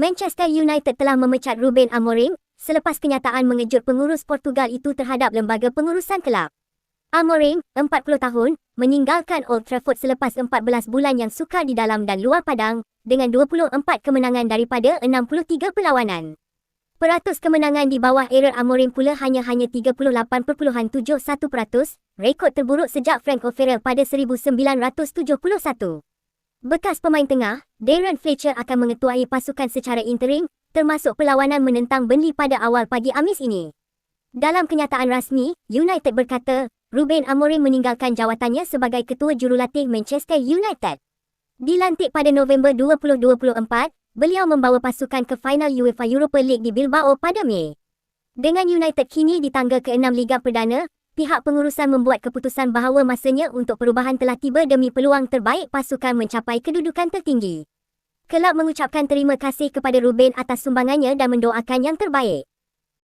Manchester United telah memecat Ruben Amorim selepas kenyataan mengejut pengurus Portugal itu terhadap lembaga pengurusan kelab. Amorim, 40 tahun, meninggalkan Old Trafford selepas 14 bulan yang sukar di dalam dan luar padang dengan 24 kemenangan daripada 63 perlawanan. Peratus kemenangan di bawah era Amorim pula hanya-hanya 38.71%, rekod terburuk sejak Frank O'Farrell pada 1971. Bekas pemain tengah, Darren Fletcher akan mengetuai pasukan secara interim, termasuk perlawanan menentang Burnley pada awal pagi Amis ini. Dalam kenyataan rasmi, United berkata, Ruben Amorim meninggalkan jawatannya sebagai ketua jurulatih Manchester United. Dilantik pada November 2024, beliau membawa pasukan ke final UEFA Europa League di Bilbao pada Mei. Dengan United kini di tangga ke-6 Liga Perdana, pihak pengurusan membuat keputusan bahawa masanya untuk perubahan telah tiba demi peluang terbaik pasukan mencapai kedudukan tertinggi. Kelab mengucapkan terima kasih kepada Ruben atas sumbangannya dan mendoakan yang terbaik.